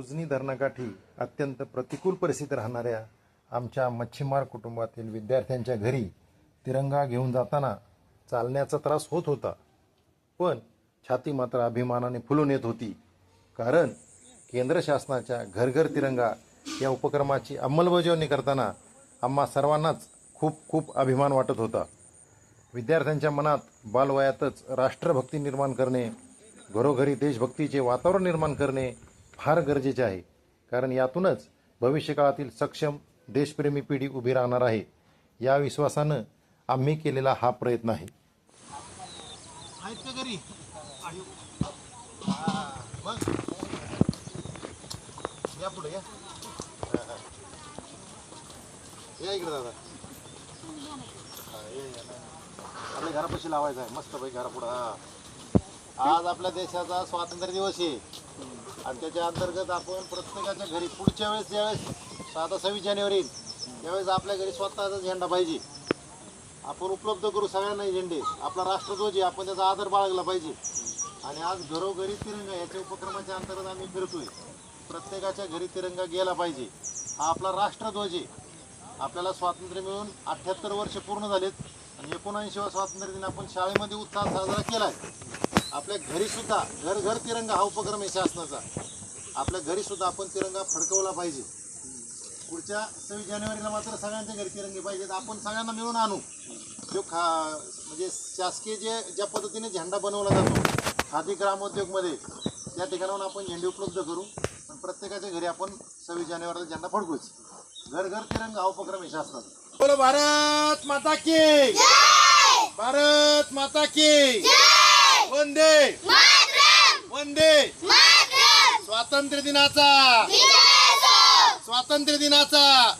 उजनी धरणाकाठी अत्यंत प्रतिकूल परिस्थिती राहणाऱ्या आमच्या मच्छीमार कुटुंबातील विद्यार्थ्यांच्या घरी तिरंगा घेऊन जाताना चालण्याचा त्रास होत होता. पण छाती मात्र अभिमानाने फुलून येत होती. कारण केंद्र शासनाच्या घरघर तिरंगा या उपक्रमाची अंमलबजावणी करताना आम्हा सर्वांनाच खूप खूप अभिमान वाटत होता. विद्यार्थ्यांच्या मनात बालवयातच राष्ट्रभक्ती निर्माण करणे घरोघरी देशभक्तीचे वातावरण निर्माण करणे फार गरजेचे आहे. कारण यातूनच भविष्यकाळातील सक्षम देशप्रेमी पिढी उभी राहणार आहे. या विश्वासानं आम्ही केलेला हा प्रयत्न आहे. घरापाशी लावायचं आहे. मस्त पैकी घरापुढं हा. आज आपल्या देशाचा स्वातंत्र्य दिवस आहे. आणि त्याच्या अंतर्गत आपण प्रत्येकाच्या घरी पुढच्या वेळेस ज्यावेळेस आता सव्वीस जानेवारी त्यावेळेस आपल्या घरी स्वतःचा झेंडा पाहिजे. आपण उपलब्ध करू सगळ्यांना झेंडे. आपला राष्ट्रध्वज आहे आपण त्याचा आदर बाळगला पाहिजे. आणि आज घरोघरी तिरंगा याच्या उपक्रमाच्या अंतर्गत आम्ही फिरतोय. प्रत्येकाच्या घरी तिरंगा गेला पाहिजे. हा आपला राष्ट्रध्वज आहे आपल्याला स्वातंत्र्य मिळून अठ्ठ्याहत्तर वर्ष पूर्ण झालेत. आणि एकोणऐंशीवा स्वातंत्र्य दिन आपण शाळेमध्ये उत्साह साजरा केला आहे आपल्या घरी सुद्धा घर घर तिरंगा हा उपक्रम आहे शासनाचा. आपल्या घरी सुद्धा आपण तिरंगा फडकवला पाहिजे. पुढच्या सव्वीस जानेवारीला मात्र सगळ्यांच्या घरी तिरंगे पाहिजेत. आपण सगळ्यांना मिळून आणू. जो खा म्हणजे शासकीय जे ज्या पद्धतीने झेंडा बनवला जातो खादी ग्रामोद्योगमध्ये त्या ठिकाणाहून आपण झेंडे उपलब्ध करू. पण प्रत्येकाच्या घरी आपण सव्वीस जानेवारीला झेंडा फडकूच. घर घर तिरंगा हा उपक्रम आहे शासनाचा. बोलो भारत माता की! भारत माता की! वंदे. वंदे. स्वातंत्र्य दिनाचा. स्वातंत्र्य दिनाचा.